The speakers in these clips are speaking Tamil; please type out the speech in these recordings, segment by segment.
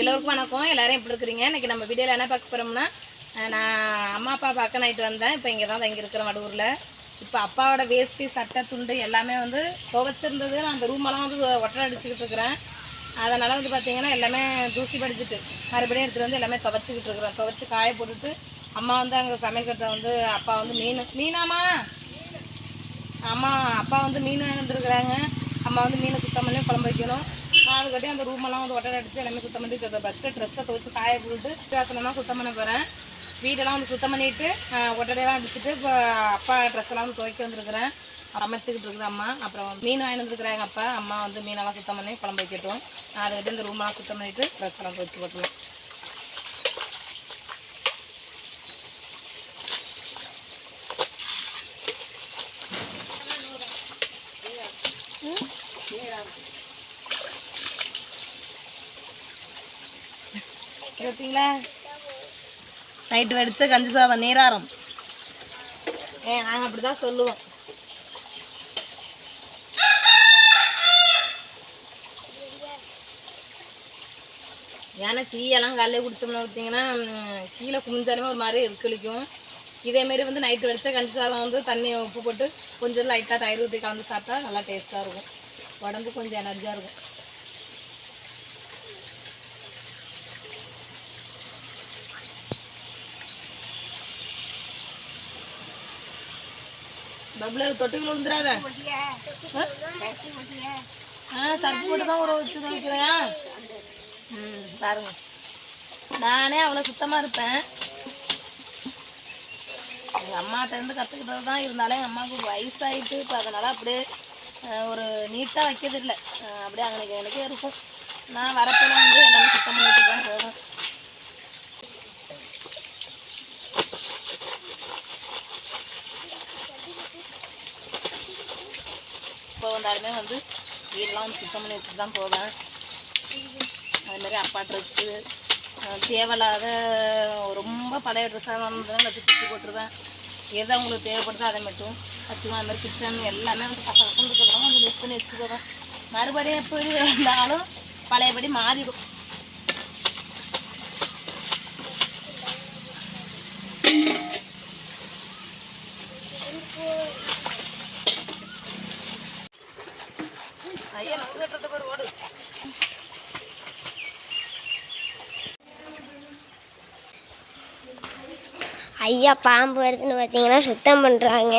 எல்லோருக்கும் வணக்கம். எல்லாரும் எப்படி இருக்கிறீங்க? இன்னைக்கு நம்ம வீடியோவில் என்ன பார்க்க போகிறோம்னா நான் அம்மா அப்பா பார்க்க நைட்டு வந்தேன். இப்போ இங்கே தான் தங்கி வடூரில் இப்போ அப்பாவோட வேஷ்டி சட்டை துண்டு எல்லாமே வந்து துவைச்சிருந்தது நான் அந்த ரூமெல்லாம் வந்து ஒட்டடை அடிச்சுக்கிட்டு இருக்கிறேன். அதனால் வந்து பார்த்தீங்கன்னா எல்லாமே தூசி படிச்சுட்டு மறுபடியும் எடுத்துகிட்டு வந்து எல்லாமே துவச்சிக்கிட்டு இருக்கிறோம் துவச்சி காய போட்டுட்டு அம்மா வந்து அங்கே சமையல்கட்டை வந்து அப்பா வந்து மீன் மீனாம்மா? அம்மா அப்பா வந்து மீன் வந்துருக்குறாங்க. அம்மா வந்து மீனை சுத்தம் பண்ணி குழம்பு வைக்கணும். மாவு கட்டி அந்த ரூமெல்லாம் வந்து ஒட்டடை அடித்து எல்லாமே சுத்தம் பண்ணி ஃபஸ்ட்டு ட்ரெஸ்ஸை துவச்சி காய போட்டு வாசனெல்லாம் சுத்தம் பண்ண போகிறேன் வீடெல்லாம் வந்து சுத்தம் பண்ணிட்டு ஒட்டடையெல்லாம் அடிச்சுட்டு இப்போ அப்பா ட்ரெஸ் எல்லாம் வந்து துவைக்க வந்திருக்கிறேன். அமைச்சிக்கிட்டு இருக்குது அம்மா. அப்புறம் மீன் வாங்கி வந்துருக்குறாங்க அப்பா. அம்மா வந்து மீனெல்லாம் சுத்தம் பண்ணி குழம்பு வைக்கட்டும். அதை அதுக்கிட்ட இந்த ரூமெல்லாம் சுத்தம் பண்ணிட்டு ட்ரெஸ் எல்லாம் துவச்சி Yeah. பார்த்தீங்களா நைட்டு வடித்த கஞ்சி சாதம் நீராரம். ஏ நாங்கள் அப்படி தான் சொல்லுவோம். ஏன்னா டீயெல்லாம் காலையில குடிச்சோம்னா பார்த்தீங்கன்னா கீழே குமிஞ்சாலுமே ஒரு மாதிரி இருக்கலிக்கும் இதேமாரி வந்து நைட்டு வடித்த கஞ்சி சாதம் வந்து தண்ணி உப்பு போட்டு கொஞ்சம் லைட்டாக தயிர் ஊற்றி கலந்து சாப்பிட்டா நல்லா டேஸ்ட்டாக இருக்கும். உடம்பு கொஞ்சம் எனர்ஜியாக இருக்கும். பப்ளு தொட்டுக்குள்ள விழுந்துடாத ஆ சர்ஃப் போட்டு தான் உறவு வச்சு துவைக்கிறேன் ம் பாருங்க. நானே அவ்வளோ சுத்தமாக இருப்பேன். எங்கள் அம்மாட்டேருந்து கற்றுக்கிட்டது தான் இருந்தாலும் எங்கள் அம்மாவுக்கு வயசாயிட்டு இப்போ அதனால் அப்படியே ஒரு நீட்டாக வைக்கிறது இல்லை. அப்படியே அங்கே எனக்கே இருக்கும். நான் வரப்போலாம் வந்து எல்லாமே சுத்தம் பண்ணி வச்சுட்டு போதும். எல்லாருமே வந்தாலுமே வந்து வீடெல்லாம் வந்து சுத்தம் பண்ணி வச்சுட்டு தான் போவேன். அதுமாரி அப்பா ட்ரெஸ்ஸு தேவையில்லாத ரொம்ப பழைய ட்ரெஸ்ஸாக வந்ததுனால எல்லாத்தையும் சுற்றி போட்டுருவேன். எது அவங்களுக்கு தேவைப்படுதோ அதை மட்டும் வச்சுக்குவேன். அந்த மாதிரி கிச்சன் எல்லாமே வந்து பக்கம் பக்கம் இருக்கிறதெல்லாம் கொஞ்சம் லிஃப்ட் பண்ணி வச்சுட்டு போவேன். மறுபடியும் எப்படி வந்தாலும் பழையபடி மாறிடும் ஐயா நம்ம கட்டுறது பேர் ஓடு ஐயா பாம்பு வருதுன்னு பார்த்தீங்கன்னா சுத்தம் பண்ணுறாங்க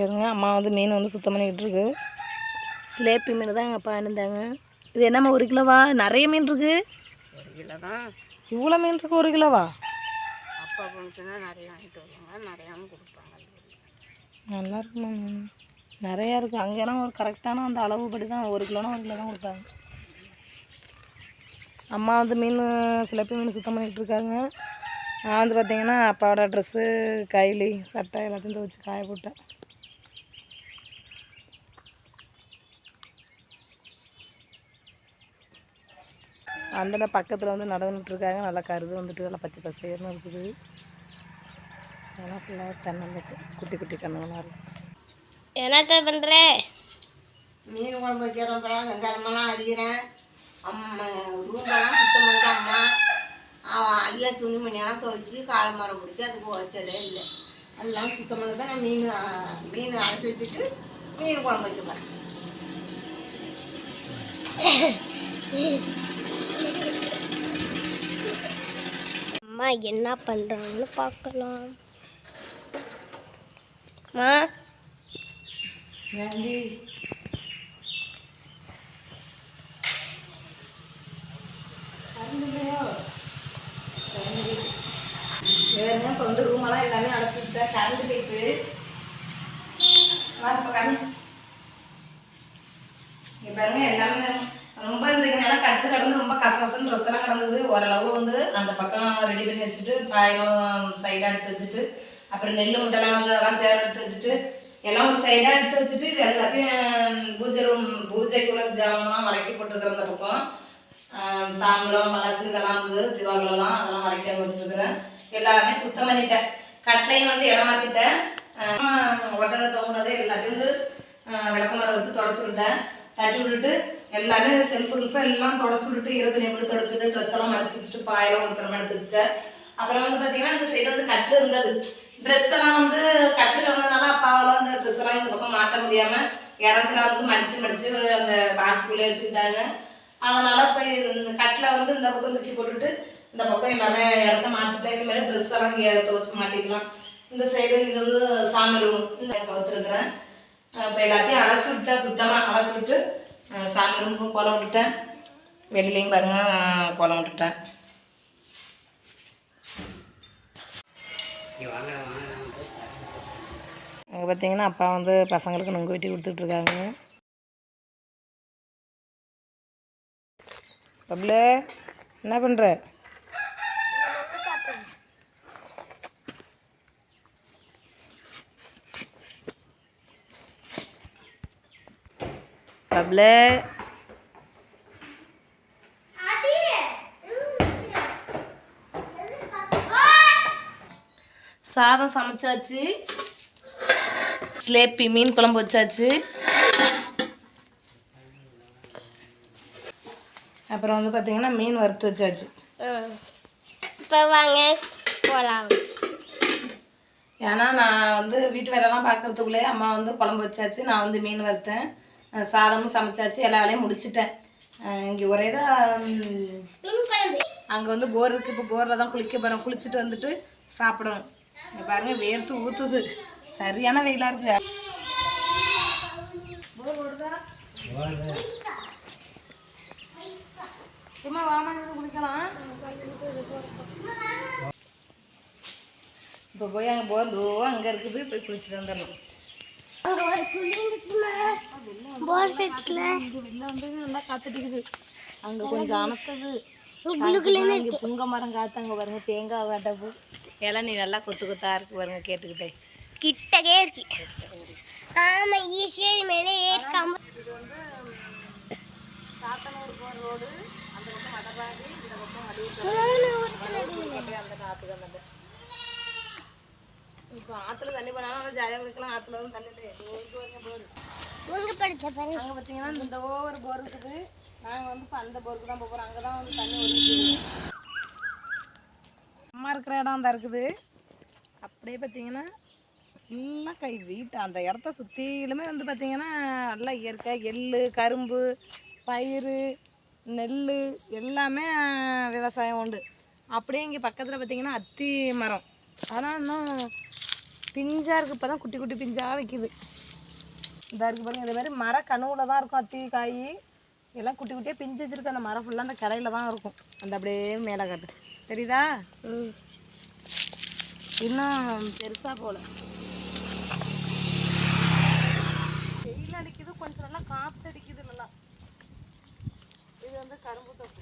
இருங்க. அம்மா வந்து மீன் வந்து சுத்தம் பண்ணிக்கிட்டு இருக்கு சிலேப்பி மீன் தான் எங்கள் அப்பா இருந்தாங்க இது என்னம்மா ஒரு கிலோவா? நிறைய மீன் இருக்கு. ஒரு கிலோ தான் இவ்வளோ மீன் இருக்கு ஒரு கிலோவா? அப்பா ஃபங்க்ஷனாக நிறைய வாங்கிட்டு வருவாங்க. நிறையாவும் கொடுப்பாங்க. நல்லா இருக்குமா மீன். நிறையா இருக்குது அங்கேலாம் ஒரு கரெக்டான அந்த அளவுப்படி தான். ஒரு கிலோனா ஒரு கிலோ தான் கொடுப்பாங்க அம்மா வந்து மீன் சிலப்பி மீன் சுத்தம் பண்ணிக்கிட்டு இருக்காங்க. நான் வந்து பார்த்தீங்கன்னா அப்பாவோட ட்ரெஸ்ஸு கைலி சட்டை எல்லாத்தையும் துவச்சி காய போட்டேன். அந்த பக்கத்தில் வந்து நடந்துட்டு இருக்காங்க நல்லா கருது வந்துட்டு நல்லா பச்சை பசேர்னு இருக்குது. அதெல்லாம் ஃபுல்லாக தென்னந்தோப்பு குட்டி குட்டி கண்ணுங்களாக இருக்கும் என்னத்த பண்ணுற மீன் குழம்பு வைக்கிறோம் பிறகு வெங்காயமெல்லாம் அரிகிறேன் அம்மா ரூம்பெல்லாம் சுத்தம் பண்ணுது அம்மா. அவன் ஐயா துணிமணியெல்லாம் துவைச்சி காலை மரம் பிடிச்சி அதுக்கு வச்சலே இல்லை. எல்லாம் சுத்தம் பண்ணி தான் நான் மீன் மீன் அரைச்சி வச்சுட்டு மீன் குழம்பு வைக்க போகிறேன் அம்மா என்ன பண்ணுறாங்கன்னு பார்க்கலாம். அம்மா நன்றி வேறுங்க இப்போ வந்து ரூமெல்லாம் எல்லாமே அடைச்சி விட்டேன் கரண்ட் போயிட்டு வா இப்போ கம்மி இங்கே பாருங்க எல்லாமே ரொம்ப இந்த நிலம் கட்டு கடந்து ரொம்ப கசகசன்னு ட்ரெஸ் எல்லாம் கிடந்தது ஓரளவு வந்து அந்த பக்கம் ரெடி பண்ணி வச்சுட்டு பாயம் சைடாக எடுத்து வச்சுட்டு நெல் முட்டைலாம் வந்து அதெல்லாம் சேர எடுத்து வச்சுட்டு எல்லாம் ஒரு சைடாக எடுத்து வச்சுட்டு இது எல்லாத்தையும் பூஜை ரூம் பூஜைக்குள்ள ஜாமெல்லாம் வளைக்கி போட்டுருக்குற அந்த பக்கம். ஆஹ் தாம்பலம் வழக்கு இதெல்லாம் இருந்தது திவாகலாம் அதெல்லாம் வளைக்காம வச்சிருக்கிறேன். எல்லாமே சுத்தம் பண்ணிட்டேன். கட்லையும் வந்து இடம் மாற்றிட்டேன் ஒட்டரை தொங்குனது எல்லாத்தையும் வந்து விளக்கமாரை வச்சு தொடச்சி விட்டேன் தட்டி விட்டுட்டு எல்லாமே செல்ஃப் கில்ஃபு எல்லாம் தொடச்சி விட்டுட்டு இருபது நிமிடம் போட்டு ட்ரெஸ் எல்லாம் மடிச்சு வச்சுட்டு பாயெல்லாம் ஒருத்தரமா எடுத்து வச்சுட்டேன். அப்புறம் வந்து பார்த்தீங்கன்னா இந்த சைடு வந்து கட்டில் இருந்தது. ட்ரெஸ் எல்லாம் வந்து கட்டில் வந்ததுனால அப்பாவெல்லாம் அந்த ட்ரெஸ் எல்லாம் இந்த பக்கம் மாட்ட முடியாம இடத்துல வந்து மடிச்சு மடிச்சு அந்த பாக்ஸ்குள்ளே வச்சுக்கிட்டாங்க. அதனால போய் இந்த கட்டில் வந்து இந்த பக்கம் தூக்கி போட்டுட்டு இந்த பக்கம் எல்லாமே இடத்த மாற்றிட்டேன் இந்த மாதிரி ட்ரெஸ் எல்லாம் இங்கே துவச்சி மாட்டிக்கலாம் இந்த சைடு இது வந்து சாமி ரூம். இந்த கவுத்துருக்குறேன் இப்போ எல்லாத்தையும் அலசி விட்டேன். சுத்தமாக அலசி விட்டு சாமி ரூமுக்கும் கோலம் விட்டுட்டேன். வெளியிலையும் பாருங்க அஹ் கோலம் விட்டுட்டேன். அங்கே பார்த்தீங்கன்னா அப்பா வந்து பசங்களுக்கு நுங்கு வெட்டி கொடுத்துட்ருக்காங்க. பப்ளு என்ன பண்ணுற பப்ளு. சாதம் சமைச்சாச்சு. ஸ்லேப்பி மீன் குழம்பு வச்சாச்சு. அப்புறம் வந்து பார்த்தீங்கன்னா மீன் வறுத்து வச்சாச்சு. இப்போ வாங்க போகலாம் ஏன்னா நான் வந்து வீட்டு வேலைலாம் பார்க்கறதுக்குள்ளே அம்மா வந்து குழம்பு வச்சாச்சு. நான் வந்து மீன் வறுத்தேன். சாதமும் சமைச்சாச்சு. எல்லா வேலையும் முடிச்சிட்டேன். இங்கே ஒரே தான் அங்கே வந்து போர் இருக்குது இப்போ போரில் தான் குளிக்க போகிறோம் குளிச்சுட்டு வந்துட்டு சாப்பிடணும். இங்க பாருங்க வேர்த்து ஊற்றுது சரியான வெயிலாக இருக்குது சும்மா வாமா குளிக்கலாம். இப்போ போய் அங்கே போர் ரோ அங்கே இருக்குது போய் குளிச்சுட்டு வந்துடலாம். அங்கே ஒரு குளிர்ந்துச்சுமா போர் செட்டில் வந்து நல்லா காத்துட்டுக்குது. அங்கே கொஞ்சம் அணத்தது. குளுக்குள்ளே இங்கே புங்க மரம் காத்து அங்கே பாருங்க தேங்காய் வாட்டப்பு இளநீ நல்லா கொத்து கொத்தா இருக்கு பாருங்க கேட்டுக்கிட்டே. கிட்டக்கே இருக்கு. ஆமாம் ஈஸியாக இது மேலே ஏற்காம சாத்தனூர் போகிற ரோடு அந்த பக்கம் வடபாடி இந்த பக்கம் அடி அந்த காற்றுக்கு அந்த இப்போ ஆற்றுல தண்ணி போனாலும் ஜாலியாக குளிக்கலாம் ஆற்றுல வந்து தண்ணி அங்கே பார்த்தீங்கன்னா இந்த ஓவர் போர் இருக்குது. நாங்கள் வந்து இப்போ அந்த போருக்கு தான் போகிறோம் அங்கே தான் வந்து தண்ணி ஒழிக்குது அம்மா இருக்கிற இடம் தான் இருக்குது. அப்படியே பார்த்தீங்கன்னா ஃபுல்லாக கை வீட்டு அந்த இடத்த சுற்றிலுமே வந்து பார்த்தீங்கன்னா நல்லா இயற்கை எள் கரும்பு பயிர் நெல் எல்லாமே விவசாயம் உண்டு. அப்படியே இங்கே பக்கத்தில் பார்த்தீங்கன்னா அத்தி மரம். ஆனால் இன்னும் பிஞ்சாக இருக்குது இப்போ தான் குட்டி குட்டி பிஞ்சாக வைக்குது. இதாக இருக்குது பாருங்கள் இதே மாதிரி மர கனவுல தான் இருக்கும் அத்தி காய். எல்லாம் குட்டி குட்டியாக பிஞ்சு வச்சுருக்கு அந்த மரம் ஃபுல்லாக அந்த கடையில் தான் இருக்கும். அந்த அப்படியே மேலே காட்டு. தெரியுதா? இன்னும் பெருசாக போல. வெயில் அடிக்குது கொஞ்சம் நல்லா காற்று அடிக்குது நல்லா. இது வந்து கரும்பு தொப்பு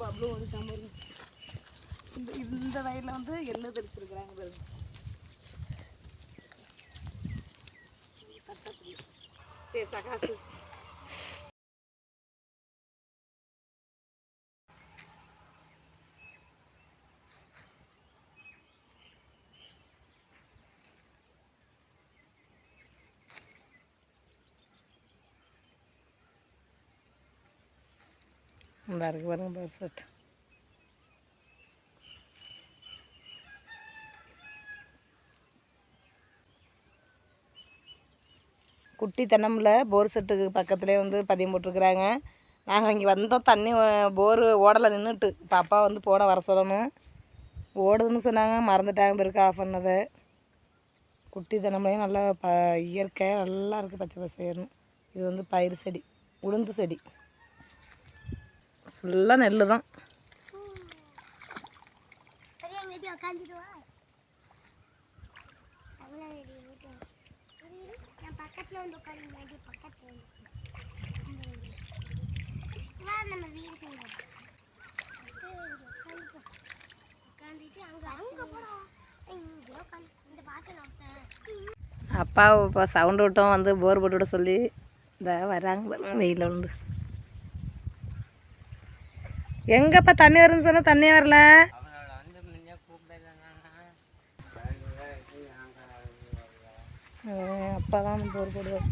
பப்ளு சமையல் இந்த இந்த வயலில் வந்து எள்ளு தெளிச்சிருக்கிறாங்க பாருங்க. சரி சகாசு. நல்லா இருக்குது பாருங்கள் பஸ் செட் குட்டி தென்னம்பில் போர் செட்டுக்கு பக்கத்துலேயே வந்து பதியம் போட்டிருக்குறாங்க. நாங்கள் இங்கே வந்தோம் தண்ணி போர் ஓடலை நின்றுட்டு பாப்பா வந்து போட வர சொல்லணும். ஓடுதுன்னு சொன்னாங்க மறந்துட்டாங்க பிறகு ஆஃப் பண்ணதை. குட்டி தென்னம்பிளையும் நல்லா ப இயற்கை நல்லா இருக்குது பச்சை பசேர்னு. இது வந்து பயிர் செடி உளுந்து செடி. ஃபுல்லாக நெல் தான். அப்பா இப்போ சவுண்டு விட்டோம் வந்து போர் போட்டு விட சொல்லி இந்த வராங்க பாருங்க வெயிலில் வந்து எங்கப்பா தண்ணி வருதுன்னு சொன்னால் தண்ணி வரல? அப்பா தான் போர் போடுவோம்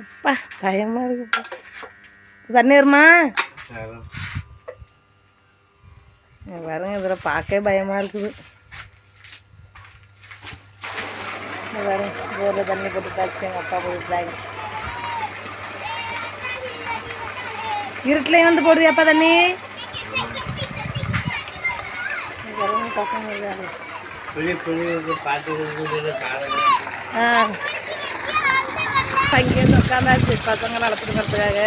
அப்பா பயமா இருக்குப்பா. தண்ணி வருமா வரங்க இதில் பார்க்கவே பயமா இருக்குது. வரும் போரில் தண்ணி போட்டு காய்ச்சி எங்கள் அப்பா போட்டுட்டாங்க இருட்டிலையும் வந்து போடுவியாப்பா தண்ணி? பசங்க. ஆ. அங்கேருந்து உட்காந்தாச்சு பசங்களை அழைச்சிட்டு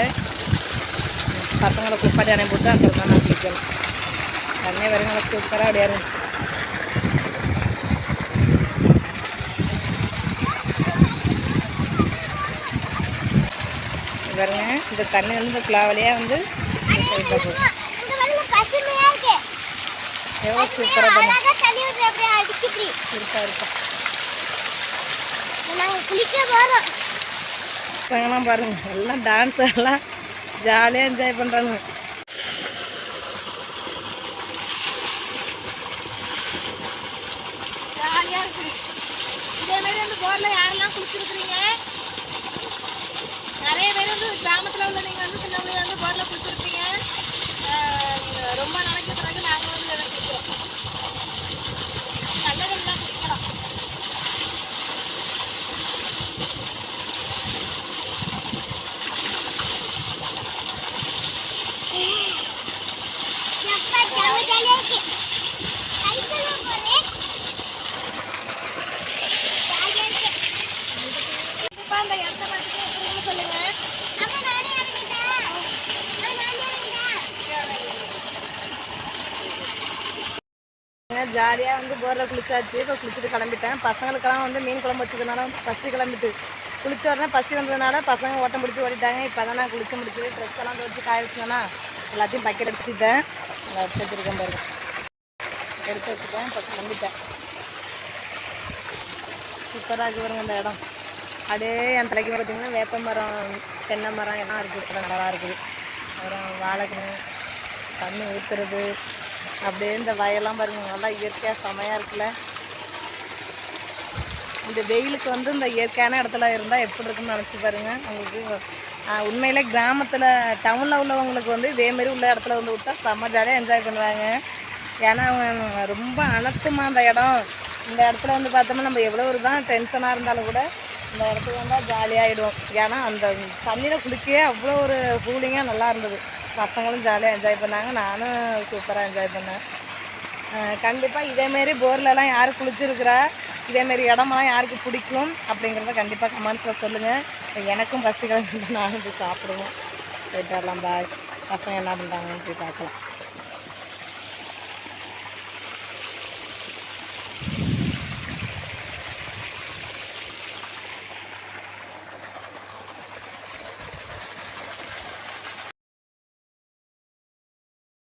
பசங்களை குப்பாட்டி அணை போட்டு அப்புறம் தான் நான் குளிக்கணும். தண்ணி வரைக்கும் நல்லா சூப்பராக அப்படியே பாருங்க இந்த தண்ணி வந்து இந்த குழா வழியாக வந்து எவ்வளோ சூப்பராக இருக்கா இருக்கா. நாங்க குளிக்க போறோம். பசங்களாம் பாருங்க எல்லாம் டான்ஸ் எல்லாம் ஜாலியாக என்ஜாய் பண்ணுறாங்க ஜாலியாக இருக்குது இதே மாதிரி வந்து போரில் யாரெல்லாம் குளிச்சிருக்கிறீங்க? நிறைய பேர் வந்து கிராமத்தில் உள்ள நீங்கள் வந்து சின்ன பிள்ளைங்க வந்து போரில் குளிச்சிருப்பீங்க. ஆஹ் ரொம்ப நாளைக்கு பிறகு நாங்கள் வந்து இதில் குளிக்கிறோம் நல்லதெல்லாம் குளிக்கலாம் எப்ப ஜம்மு ஜாலியா இருக்கு சைக்கிள்ல போறேன் ஜாலியா இருக்கு இப்போ அந்த இடத்த பார்த்துட்டு எப்படின்னு சொல்லுங்க அம்மா நானே இறங்கிட்டேன் அம்மா நானே இறங்கிட்டேன் ஜாலியாக வந்து போரில் குளிச்சாச்சு. இப்போ குளிச்சுட்டு கிளம்பிட்டேன். பசங்களுக்கெல்லாம் வந்து மீன் குழம்பு வச்சதுனால பசி கிளம்பிட்டு. குளிச்ச உடனே பசி வந்ததுனால பசங்க ஓட்டம் பிடிச்சி ஓடிட்டாங்க. இப்போ தான் நான் குளிச்சு முடிச்சு ட்ரெஸ் எல்லாம் துவச்சி காய வச்சுனா எல்லாத்தையும் பக்கெட் அடிச்சுட்டேன் அதை எடுத்து வச்சுருக்கேன் பாருங்க. எடுத்து வச்சுட்டேன். இப்போ கிளம்பிட்டேன். சூப்பராக இருக்கு பாருங்க இந்த இடம். அப்படியே என் தலைக்கு பார்த்தீங்கன்னா வேப்ப மரம் தென்னை மரம் எல்லாம் இருக்குது நல்லா இருக்குது. அப்புறம் வாழைக்கணும் தண்ணி ஊற்றுறது அப்படியே இந்த வயல்லாம் பாருங்க நல்லா இயற்கையாக செமையாக இருக்குல்ல. இந்த வெயிலுக்கு வந்து இந்த இயற்கையான இடத்துல இருந்தால் எப்படி இருக்குன்னு நினச்சி பாருங்க. உங்களுக்கு உண்மையிலே கிராமத்தில் டவுனில் உள்ளவங்களுக்கு வந்து இதே மாதிரி உள்ள இடத்துல வந்து விட்டா செம்ம ஜாலியாக என்ஜாய் பண்ணுவாங்க. ஏன்னா அவங்க ரொம்ப அனத்துமா அந்த இடம். இந்த இடத்துல வந்து பார்த்தோம்னா நம்ம எவ்வளோ ஒரு தான் டென்ஷனாக இருந்தாலும் கூட இந்த இடத்துக்கு வந்தால் ஜாலியாகிடும் ஏன்னா அந்த தண்ணியில் குளிக்கவே அவ்வளோ ஒரு கூலிங்காக நல்லா இருந்தது. பசங்களும் ஜாலியாக என்ஜாய் பண்ணாங்க. நானும் சூப்பராக என்ஜாய் பண்ணேன். கண்டிப்பாக இதேமாரி போர்லலாம் யார் குளிச்சிருக்கிறா? இதேமாரி இடமெல்லாம் யாருக்கு பிடிக்கும்? அப்படிங்கிறத கண்டிப்பாக கமெண்ட்ஸில் சொல்லுங்கள் எனக்கும் பசிக்கலாம் நானும் போய் சாப்பிடுவோம். போயிட்டு வரலாம் பாய் பசங்க என்ன பண்ணுறாங்கன்னு போய் பார்க்கலாம்.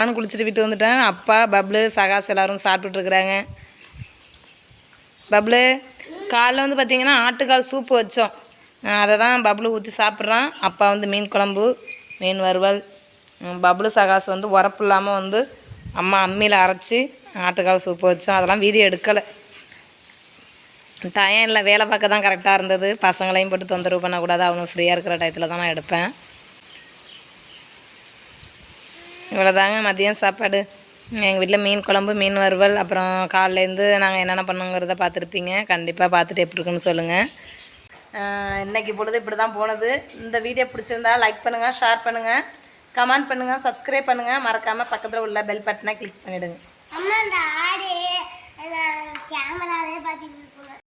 நானும் குளிச்சுட்டு வீட்டு வந்துட்டேன். அப்பா பப்ளு சகாஸ் எல்லாரும் சாப்பிட்டுட்ருக்குறாங்க பப்ளு காலைல வந்து பார்த்தீங்கன்னா ஆட்டுக்கால் சூப்பு வச்சோம். அதை தான் பப்ளு ஊற்றி சாப்பிட்றான். அப்பா வந்து மீன் குழம்பு மீன் வறுவல் பப்ளு சகாஸ் வந்து உரப்பு இல்லாமல் வந்து அம்மா அம்மியில் அரைச்சி ஆட்டுக்கால் சூப்பு வச்சோம். அதெல்லாம் வீடியோ எடுக்கலை. டயம் இல்லை வேலை பார்க்க தான் கரெக்டாக இருந்தது. பசங்களையும் போட்டு தொந்தரவு பண்ணக்கூடாது. அவங்க ஃப்ரீயாக இருக்கிற டயத்தில் தான் நான் எடுப்பேன். இவ்வளோதாங்க மதியம் சாப்பாடு. எங்கள் வீட்டில் மீன் குழம்பு மீன் வறுவல் அப்புறம் காலையிலேருந்து நாங்கள் என்னென்ன பண்ணுங்கிறத பார்த்துருப்பீங்க. கண்டிப்பாக பார்த்துட்டு எப்படி இருக்குன்னு சொல்லுங்கள் இன்னைக்கு பொழுது இப்படி தான் போனது. இந்த வீடியோ பிடிச்சிருந்தா லைக் பண்ணுங்கள் ஷேர் பண்ணுங்கள் கமெண்ட் பண்ணுங்கள் சப்ஸ்கிரைப் பண்ணுங்கள் மறக்காமல் பக்கத்தில் உள்ள பெல் பட்டனை கிளிக் பண்ணிவிடுங்க